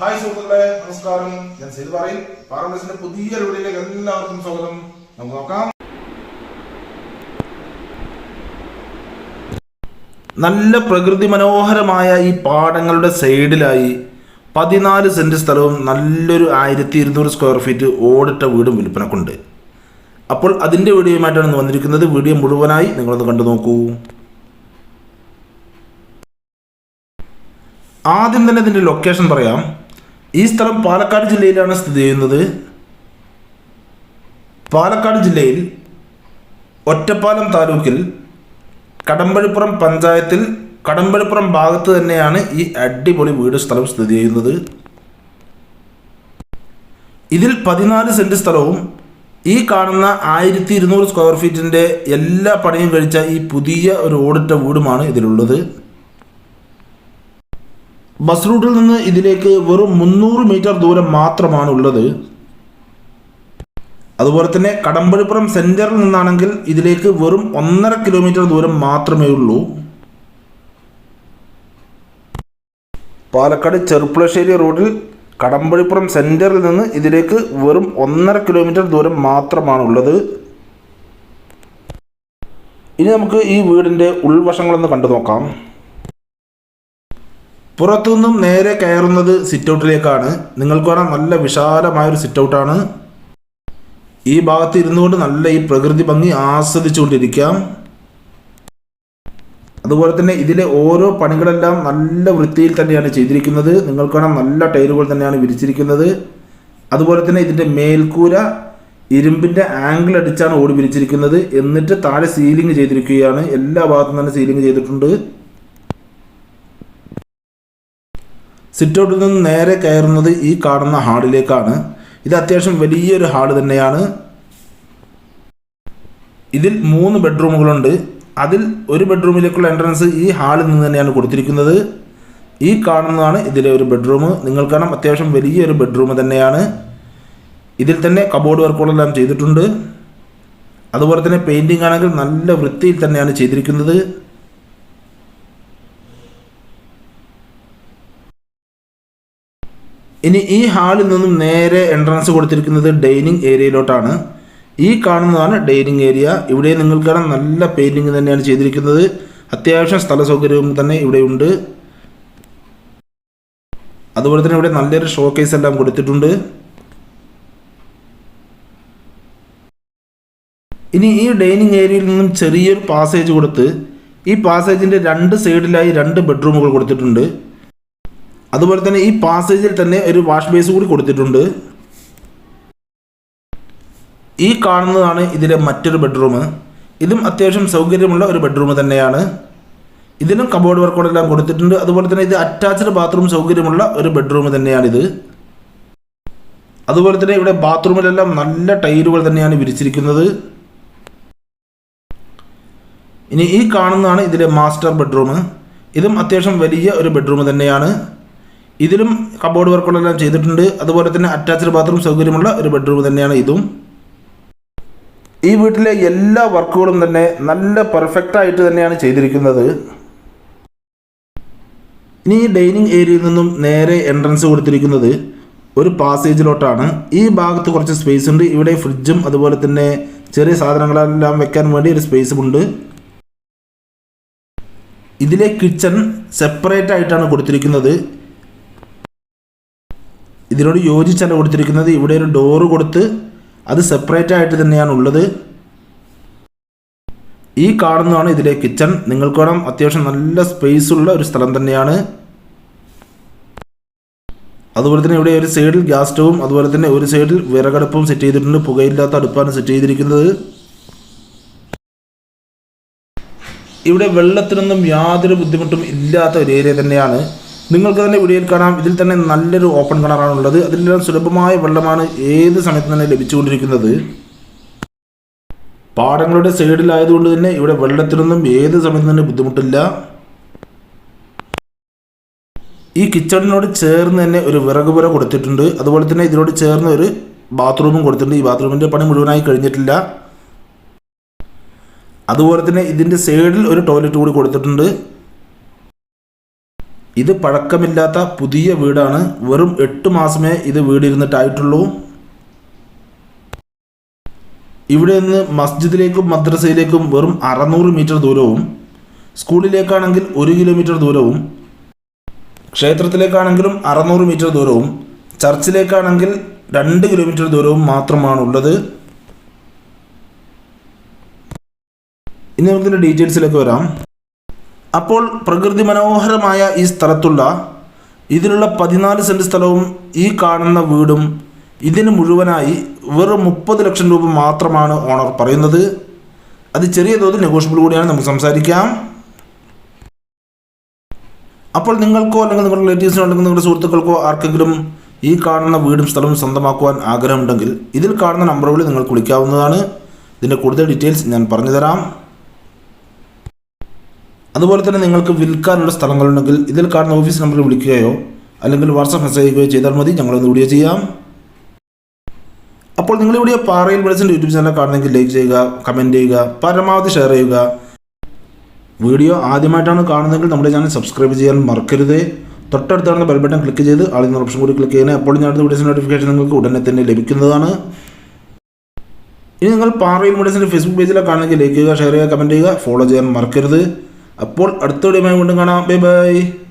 Hi സുഹൃത്തുക്കളെ നമസ്കാരം. ഞാൻ സെയ്ത് പറയും. പാർമസിന്റെ പുതിയ വീഡിയോയിലേക്ക് എല്ലാവർക്കും സ്വാഗതം. നമുക്ക് നോക്കാം. നല്ല പ്രകൃതി മനോഹരമായ ഈ പാടങ്ങളുടെ സൈഡിലായി പതിനാല് സെന്റ് സ്ഥലവും നല്ലൊരു ആയിരത്തി ഇരുന്നൂറ് സ്ക്വയർ ഫീറ്റ് ഓടിട്ട വീടും വിൽപ്പനക്കുണ്ട്. അപ്പോൾ അതിന്റെ വീഡിയോയുമായിട്ടാണ് വന്നിരിക്കുന്നത്. വീഡിയോ മുഴുവനായി നിങ്ങളൊന്ന് കണ്ടു നോക്കൂ. ആദ്യം തന്നെ ഇതിന്റെ ലൊക്കേഷൻ പറയാം. ഈ സ്ഥലം പാലക്കാട് ജില്ലയിലാണ് സ്ഥിതി ചെയ്യുന്നത്. പാലക്കാട് ജില്ലയിൽ ഒറ്റപ്പാലം താലൂക്കിൽ കടമ്പഴിപ്പുറം പഞ്ചായത്തിൽ കടമ്പഴിപ്പുറം ഭാഗത്ത് തന്നെയാണ് ഈ അടിപൊളി വീട് സ്ഥലം സ്ഥിതി ചെയ്യുന്നത്. ഇതിൽ പതിനാല് സെന്റ് സ്ഥലവും ഈ കാണുന്ന ആയിരത്തി ഇരുന്നൂറ് സ്ക്വയർ ഫീറ്റിന്റെ എല്ലാ പണിയും കഴിച്ച ഈ പുതിയ ഒരു ഓടിട്ട വീടുമാണ് ഇതിലുള്ളത്. ബസ് റൂട്ടിൽ നിന്ന് ഇതിലേക്ക് വെറും മുന്നൂറ് മീറ്റർ ദൂരം മാത്രമാണ് ഉള്ളത് അതുപോലെ തന്നെ കടമ്പഴിപ്പുറം സെന്ററിൽ നിന്നാണെങ്കിൽ ഇതിലേക്ക് വെറും ഒന്നര കിലോമീറ്റർ ദൂരം മാത്രമേ ഉള്ളൂ പാലക്കാട് ചെറുപ്പുളശ്ശേരി റോഡിൽ കടമ്പഴിപ്പുറം സെന്ററിൽ നിന്ന് ഇതിലേക്ക് വെറും ഒന്നര കിലോമീറ്റർ ദൂരം മാത്രമാണുള്ളത്. ഇനി നമുക്ക് ഈ വീടിന്റെ ഉൾവശങ്ങളൊന്ന് കണ്ടു നോക്കാം പുറത്തുനിന്നും നേരെ കയറുന്നത് സിറ്റ് ഔട്ടിലേക്കാണ് നിങ്ങൾക്ക് വേണം നല്ല വിശാലമായൊരു സിറ്റ് ഔട്ടാണ് ഈ ഭാഗത്ത് ഇരുന്നുകൊണ്ട് നല്ല ഈ പ്രകൃതി ഭംഗി ആസ്വദിച്ചുകൊണ്ടിരിക്കാം. അതുപോലെ തന്നെ ഇതിലെ ഓരോ പണികളെല്ലാം നല്ല വൃത്തിയിൽ തന്നെയാണ് ചെയ്തിരിക്കുന്നത്. നിങ്ങൾക്ക് വേണം നല്ല ടൈലുകൾ തന്നെയാണ് വിരിച്ചിരിക്കുന്നത്. അതുപോലെ തന്നെ ഇതിന്റെ മേൽക്കൂര ഇരുമ്പിന്റെ ആംഗിൾ അടിച്ചാണ് ഓടി വിരിച്ചിരിക്കുന്നത്. എന്നിട്ട് താഴെ സീലിംഗ് ചെയ്തിരിക്കുകയാണ്. എല്ലാ ഭാഗത്തും തന്നെ സീലിംഗ് ചെയ്തിട്ടുണ്ട്. സിറ്റ് ഔട്ടിൽ നിന്ന് നേരെ കയറുന്നത് ഈ കാണുന്ന ഹാളിലേക്കാണ്. ഇത് അത്യാവശ്യം വലിയൊരു ഹാൾ തന്നെയാണ്. ഇതിൽ മൂന്ന് ബെഡ്റൂമുകളുണ്ട്. അതിൽ ഒരു ബെഡ്റൂമിലേക്കുള്ള എൻട്രൻസ് ഈ ഹാളിൽ നിന്ന് തന്നെയാണ് കൊടുത്തിരിക്കുന്നത്. ഈ കാണുന്നതാണ് ഇതിലെ ഒരു ബെഡ്റൂം. നിങ്ങൾ കാണാം അത്യാവശ്യം വലിയൊരു ബെഡ്റൂം തന്നെയാണ്. ഇതിൽ തന്നെ കബോർഡ് വർക്കുകളെല്ലാം ചെയ്തിട്ടുണ്ട്. അതുപോലെ തന്നെ പെയിന്റിംഗ് ആണെങ്കിൽ നല്ല വൃത്തിയിൽ തന്നെയാണ് ചെയ്തിരിക്കുന്നത്. ഇനി ഈ ഹാളിൽ നിന്നും നേരെ എൻട്രൻസ് കൊടുത്തിരിക്കുന്നത് ഡൈനിങ് ഏരിയയിലോട്ടാണ് ഈ കാണുന്നതാണ് ഡൈനിങ് ഏരിയ ഇവിടെ നിങ്ങൾക്ക് നല്ല പെയിന്റിങ് തന്നെയാണ് ചെയ്തിരിക്കുന്നത്. അത്യാവശ്യം സ്ഥല സൗകര്യവും തന്നെ ഇവിടെയുണ്ട് അതുപോലെ തന്നെ ഇവിടെ നല്ലൊരു ഷോക്കേസ് എല്ലാം കൊടുത്തിട്ടുണ്ട്. ഇനി ഈ ഡൈനിങ് ഏരിയയിൽ നിന്നും ചെറിയൊരു പാസേജ് കൊടുത്ത് ഈ പാസേജിന്റെ രണ്ട് സൈഡിലായി രണ്ട് ബെഡ്റൂമുകൾ കൊടുത്തിട്ടുണ്ട്. അതുപോലെ തന്നെ ഈ പാസേജിൽ തന്നെ ഒരു വാഷ് ബേസ് കൂടി കൊടുത്തിട്ടുണ്ട്. ഈ കാണുന്നതാണ് ഇതിലെ മറ്റൊരു ബെഡ്റൂം ഇതും അത്യാവശ്യം സൗകര്യമുള്ള ഒരു ബെഡ്റൂം തന്നെയാണ്. ഇതിനും കബോർഡ് വർക്കോടെല്ലാം കൊടുത്തിട്ടുണ്ട്. അതുപോലെ തന്നെ ഇത് അറ്റാച്ച്ഡ് ബാത്റൂം സൗകര്യമുള്ള ഒരു ബെഡ്റൂം തന്നെയാണിത്. അതുപോലെ തന്നെ ഇവിടെ ബാത്റൂമിലെല്ലാം നല്ല ടൈലുകൾ തന്നെയാണ് വിരിച്ചിരിക്കുന്നത്. ഇനി ഈ കാണുന്നതാണ് ഇതിലെ മാസ്റ്റർ ബെഡ്റൂം ഇതും അത്യാവശ്യം വലിയ ഒരു ബെഡ്റൂം തന്നെയാണ്. ഇതിലും കബോർഡ് വർക്കുകളെല്ലാം ചെയ്തിട്ടുണ്ട്. അതുപോലെ തന്നെ അറ്റാച്ച്ഡ് ബാത്റൂം സൗകര്യമുള്ള ഒരു ബെഡ്റൂം തന്നെയാണ് ഇതും. ഈ വീട്ടിലെ എല്ലാ വർക്കുകളും തന്നെ നല്ല പെർഫെക്റ്റ് ആയിട്ട് തന്നെയാണ് ചെയ്തിരിക്കുന്നത്. ഇനി ഈ ഡൈനിങ് ഏരിയയിൽ നിന്നും നേരെ എൻട്രൻസ് കൊടുത്തിരിക്കുന്നത് ഒരു പാസേജിലോട്ടാണ് ഈ ഭാഗത്ത് കുറച്ച് സ്പേസ് ഉണ്ട്. ഇവിടെ ഫ്രിഡ്ജും അതുപോലെ തന്നെ ചെറിയ സാധനങ്ങളെല്ലാം വെക്കാൻ വേണ്ടി ഒരു സ്പേസും ഉണ്ട്. ഇതിലെ കിച്ചൺ സെപ്പറേറ്റ് ആയിട്ടാണ് കൊടുത്തിരിക്കുന്നത്. ഇതിനോട് യോജിച്ചല്ല കൊടുത്തിരിക്കുന്നത്. ഇവിടെ ഒരു ഡോറ് കൊടുത്ത് അത് സെപ്പറേറ്റ് ആയിട്ട് തന്നെയാണ് ഉള്ളത്. ഈ കാണുന്നതാണ് ഇതിലെ കിച്ചൺ നിങ്ങൾക്ക് വേണം അത്യാവശ്യം നല്ല സ്പേസ് ഉള്ള ഒരു സ്ഥലം തന്നെയാണ്. അതുപോലെ തന്നെ ഇവിടെ ഒരു സൈഡിൽ ഗ്യാസ് സ്റ്റവും അതുപോലെ തന്നെ ഒരു സൈഡിൽ വിറകടുപ്പും സെറ്റ് ചെയ്തിട്ടുണ്ട്. പുകയില്ലാത്ത അടുപ്പാണ് സെറ്റ് ചെയ്തിരിക്കുന്നത്. ഇവിടെ വെള്ളത്തിനൊന്നും യാതൊരു ബുദ്ധിമുട്ടും ഇല്ലാത്ത ഒരു ഏരിയ തന്നെയാണ്. നിങ്ങൾക്ക് തന്നെ വീഡിയോയിൽ കാണാം. ഇതിൽ തന്നെ നല്ലൊരു ഓപ്പൺ കിണറാണ് ഉള്ളത്. അതിലെല്ലാം സുലഭമായ വെള്ളമാണ് ഏത് സമയത്ത് തന്നെ ലഭിച്ചുകൊണ്ടിരിക്കുന്നത്. പാടങ്ങളുടെ സൈഡിലായതുകൊണ്ട് തന്നെ ഇവിടെ വെള്ളത്തിനൊന്നും ഏത് സമയത്ത് തന്നെ ബുദ്ധിമുട്ടില്ല. ഈ കിച്ചണിനോട് ചേർന്ന് തന്നെ ഒരു വിറക് പുര കൊടുത്തിട്ടുണ്ട്. അതുപോലെ തന്നെ ഇതിനോട് ചേർന്ന് ഒരു ബാത്റൂമും കൊടുത്തിട്ടുണ്ട്. ഈ ബാത്റൂമിന്റെ പണി മുഴുവനായി കഴിഞ്ഞിട്ടില്ല. അതുപോലെ തന്നെ ഇതിന്റെ സൈഡിൽ ഒരു ടോയ്ലറ്റ് കൂടി കൊടുത്തിട്ടുണ്ട്. ഇത് പഴക്കമില്ലാത്ത പുതിയ വീടാണ്. വെറും എട്ട് മാസമേ ഇത് വീടിരുന്നിട്ടായിട്ടുള്ളൂ. ഇവിടെ നിന്ന് മസ്ജിദിലേക്കും മദ്രസയിലേക്കും വെറും അറുന്നൂറ് മീറ്റർ ദൂരവും സ്കൂളിലേക്കാണെങ്കിൽ ഒരു കിലോമീറ്റർ ദൂരവും ക്ഷേത്രത്തിലേക്കാണെങ്കിലും അറുന്നൂറ് മീറ്റർ ദൂരവും ചർച്ചിലേക്കാണെങ്കിൽ രണ്ട് കിലോമീറ്റർ ദൂരവും മാത്രമാണുള്ളത്. ഇനി നമുക്കിതിന്റെ ഡീറ്റെയിൽസിലേക്ക് വരാം. അപ്പോൾ പ്രകൃതി മനോഹരമായ ഈ സ്ഥലത്തുള്ള ഇതിനുള്ള പതിനാല് സെന്റ് സ്ഥലവും ഈ കാണുന്ന വീടും ഇതിന് മുഴുവനായി വെറും മുപ്പത് ലക്ഷം രൂപ മാത്രമാണ് ഓണർ പറയുന്നത്. അത് ചെറിയ തോതിൽ നെഗോഷ്യബിൾ കൂടിയാണ്. നമുക്ക് സംസാരിക്കാം. അപ്പോൾ നിങ്ങൾക്കോ അല്ലെങ്കിൽ നിങ്ങളുടെ റിലേറ്റീവ്സിനോ അല്ലെങ്കിൽ നിങ്ങളുടെ സുഹൃത്തുക്കൾക്കോ ആർക്കെങ്കിലും ഈ കാണുന്ന വീടും സ്ഥലവും സ്വന്തമാക്കുവാൻ ആഗ്രഹമുണ്ടെങ്കിൽ ഇതിൽ കാണുന്ന നമ്പറുകളിൽ നിങ്ങൾക്ക് വിളിക്കാവുന്നതാണ്. ഇതിന്റെ കൂടുതൽ ഡീറ്റെയിൽസ് ഞാൻ പറഞ്ഞു തരാം അതുപോലെ തന്നെ നിങ്ങൾക്ക് വിൽക്കാനുള്ള സ്ഥലങ്ങളുണ്ടെങ്കിൽ ഇതിൽ കാണുന്ന ഓഫീസ് നമ്പറിൽ വിളിക്കുകയോ അല്ലെങ്കിൽ വാട്സപ്പ് മെസ്സേജ് അയക്കുകയോ ചെയ്താൽ മതി. ഞങ്ങളൊന്ന് വീഡിയോ ചെയ്യാം. അപ്പോൾ നിങ്ങൾ ഇവിടെ പാറയിൽ വിളിച്ചിന്റെ യൂട്യൂബ് ചാനൽ കാണുന്നെങ്കിൽ ലൈക്ക് ചെയ്യുക കമന്റ് ചെയ്യുക പരമാവധി ഷെയർ ചെയ്യുക. വീഡിയോ ആദ്യമായിട്ടാണ് കാണുന്നതെങ്കിൽ നമ്മുടെ ചാനൽ സബ്സ്ക്രൈബ് ചെയ്യാൻ മറക്കരുത്. തൊട്ടടുത്താണ് ബെൽ ബട്ടൺ ക്ലിക്ക് ചെയ്ത് ആളുന്ന ഓപ്ഷൻ കൂടി ക്ലിക്ക് ചെയ്യുന്നത് അപ്പോൾ ഞാൻ അടുത്ത വീഡിയോസ് നോട്ടിഫിക്കേഷൻ നിങ്ങൾക്ക് ഉടനെ തന്നെ ലഭിക്കുന്നതാണ്. ഇനി നിങ്ങൾ പാറയിൽ വീഡിയോസിന്റെ ഫേസ്ബുക്ക് പേജിലെ കാണുന്നെങ്കിൽ ലൈക്ക് ചെയ്യുക ഷെയർ ചെയ്യുക കമന്റ് ചെയ്യുക ഫോളോ ചെയ്യാൻ മറക്കരുത്. അപ്പോൾ അടുത്ത വീഡിയോ വീണ്ടും കാണാം. Bye bye